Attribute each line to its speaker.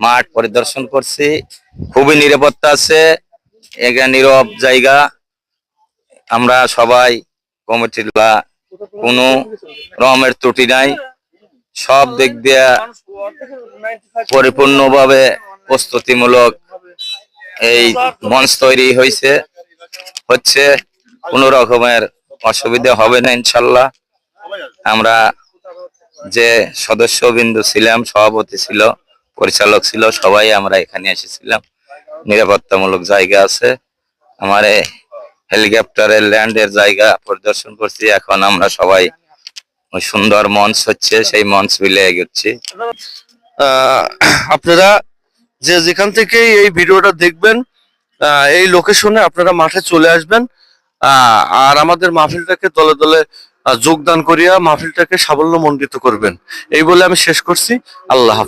Speaker 1: মাঠ পরিদর্শন করছি। খুবই নিরাপত্তা আছে এখানে নীরব জায়গা। আমরা সবাই কমিটির কোনো রমের ত্রুটি নাই। সব দিক দিয়ে পরিপূর্ণভাবে প্রস্তুতিমূলক এই মঞ্চ তৈরি হয়েছে হচ্ছে কোনো রকমের অসুবিধা হবে না, ইনশাল্লাহ। আমরা যে সদস্য বিন্দু ছিলাম, সভাপতি ছিল পরিচালক ছিল, সবাই আমরা এখানে এসেছিলাম। নিরাপত্তামূলক জায়গা আছে। আমার হেলিকপ্টারের ল্যান্ডের জায়গা পরিদর্শন করছি। এখন আমরা সবাই সুন্দর মঞ্চ হচ্ছে, সেই মঞ্চ মিলে এগোচ্ছি।
Speaker 2: আপনারা যে যেখান থেকে এই ভিডিওটা দেখবেন এই লোকেশনে আপনারা মাঠে চলে আসবেন। আর আমাদের মাহফিলটাকে দলে দলে যোগদান করিয়া মাহফিলটাকে সাবল্য মণ্ডিত করবেন। এই বলে আমি শেষ করছি। আল্লাহ